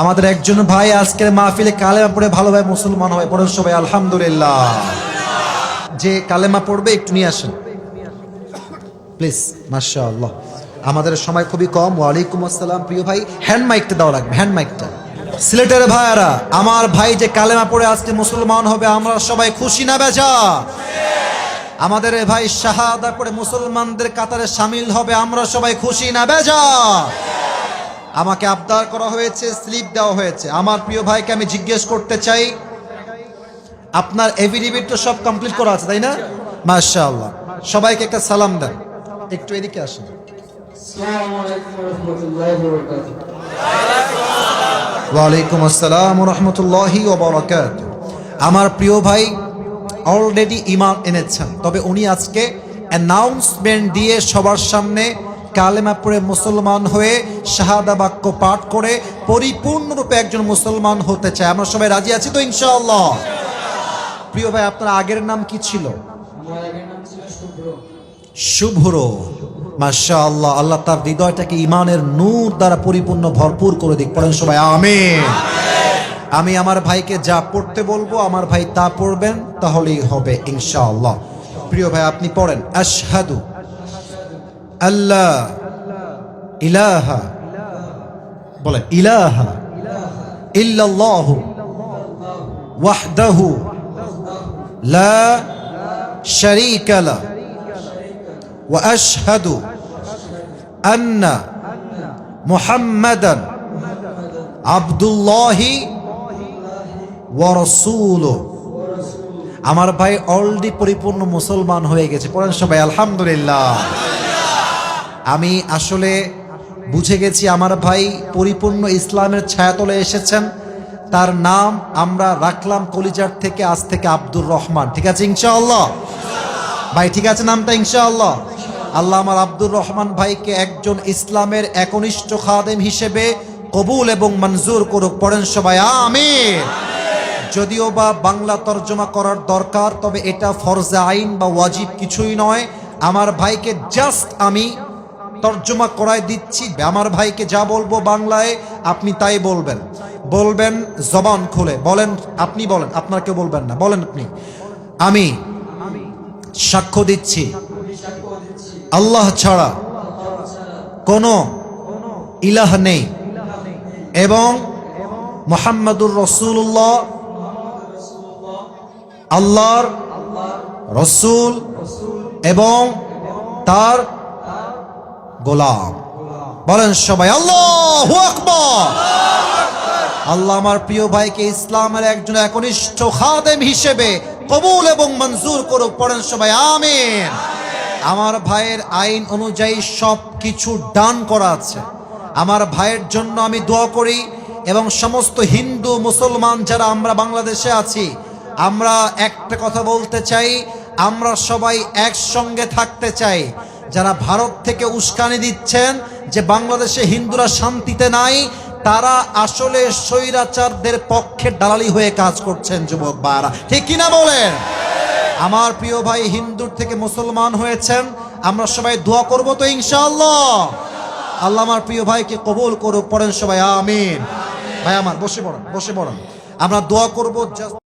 আমাদের একজন ভাই আজকের মাহফিলে কালেমা পড়ে ভালোভাবে মুসলমান হয়, পড়েন সবাই, আলহামদুলিল্লাহ। যে কালেমা পড়বে একটু নিয়ে আসেন। প্লিজ আল্লাহ আমাদের সময় খুবই কম। ওয়ালাইকুম আসসালাম, প্রিয় ভাই হ্যান্ড মাইকটা দেওয়া লাগবে হ্যান্ড মাইকটা সিলেটের ভাইয়ারা, আমার ভাই যে কালেমা পড়ে আজকে মুসলমান হবে, আমরা সবাই খুশি না বেজা? আমাদের ভাই শাহাদা করে মুসলমানদের কাতারে সামিল হবে, আমরা সবাই খুশি না বেজা? আমাকে আবদার করা হয়েছে, স্লিপ দেওয়া হয়েছে। আমার প্রিয় ভাইকে আমি জিজ্ঞেস করতে চাই, আপনার এভিডিবিট তো সব কমপ্লিট করা আছে, তাই না? মাশাআল্লাহ। সবাইকে একটা সালাম দেন। একটু এদিকে আসেন। ওয়ালাইকুম আসসালাম রহমতুল্লাহি আমার প্রিয় ভাই অলরেডি ইমান এনেছেন, তবে উনি আজকে অ্যানাউন্সমেন্ট দিয়ে সবার সামনে কালেমা পড়ে মুসলমান হয়ে শাহাদা বাক্য পাঠ করে পরিপূর্ণরূপে একজন মুসলমান হতে চায়। আমরা সবাই রাজি আছি তো ইনশাআল্লাহ? প্রিয় ভাই আপনার আগের নাম কি ছিল? শুভ্র। মাশা আল্লাহ আল্লাহ তার হৃদয়টাকে ইমানের নূর দ্বারা পরিপূর্ণ ভরপুর করে দিক। পড়েন সবাই আমি আমি আমার ভাইকে যা পড়তে বলব আমার ভাই তা পড়বেন তাহলেই হবে ইনশাআল্লাহ। প্রিয় ভাই আপনি পড়েন আশহাদু। আল্লাহ ইলাহা বলে ইলাহা ইল্লাল্লাহু ওয়াহদাহু লা শারীকা লা ওয়া আশহাদু আন্না মুহাম্মাদান আব্দুল্লাহি ওয়া রাসূলুহু। আমার ভাই অলরেডি পরিপূর্ণ মুসলমান হয়ে গেছে। পড়েন সবাই, আলহামদুলিল্লাহ। আমি আসলে বুঝে গেছি আমার ভাই পরিপূর্ণ ইসলামের ছায়াতলে এসেছেন। তার নাম আমরা রাখলাম কলিজার থেকে আজ থেকে আব্দুর রহমান। ঠিক আছে, ইনশাআল্লাহ? ভাই, ঠিক আছে নামটা, ইনশাআল্লাহ? আল্লাহ আমার আব্দুর রহমান ভাইকে একজন ইসলামের একনিষ্ঠ খাদেম হিসেবে কবুল এবং মঞ্জুর করুক। পড়েন সবাই, আমিন। যদিও বা বাংলা তর্জমা করার দরকার, তবে এটা ফরজা আইন বা ওয়াজিব কিছুই নয়। আমার ভাইকে জাস্ট আমি তর্জমা করায় দিচ্ছি। আমার ভাইকে যা বলব বাংলায়, আপনি তাই বলবেন। বলবেন, জবান খুলে। বলেন, আপনি বলেন, আপনার কেউ বলবেন না। বলেন আপনি। আমি সাক্ষ্য দিচ্ছি। আল্লাহ ছাড়া কোনো ইলাহ নেই। এবং মোহাম্মদুর রসুল্লাহ আল্লাহর রসুল এবং তার গোলাম। বলেন সবাই, আল্লাহ আল্লাহ আমার প্রিয় ভাইকে ইসলামের একজন একনিষ্ঠ খাদেম হিসেবে কবুল এবং মঞ্জুর করুক, পড়েন সবাই, আমিন। আমার ভাইয়ের আইন অনুযায়ী সব কিছু ডান করা আছে। আমার ভাইয়ের জন্য আমি দোয়া করি এবং সমস্ত হিন্দু, মুসলমান যারা আমরা বাংলাদেশে আছি, আমরা একটা কথা বলতে চাই, আমরা সবাই একসঙ্গে থাকতে চাই। যারা ভারত থেকে উস্কানি দিচ্ছেন যে বাংলাদেশে হিন্দুরা শান্তিতে নাই, তারা আসলে স্বৈরাচারদের পক্ষে দালালি হয়ে কাজ করছেন, যুবক বারা ঠিক কিনা বলেন? আমার প্রিয় ভাই হিন্দুর থেকে মুসলমান হয়েছেন, আমরা সবাই দোয়া করব তো ইনশাআল্লাহ। আল্লাহ আমার প্রিয় ভাইকে কবুল করুক, পড়েন সবাই, আমিন। ভাই আমার, বসে পড়েন বসে পড়েন। আমরা দোয়া করব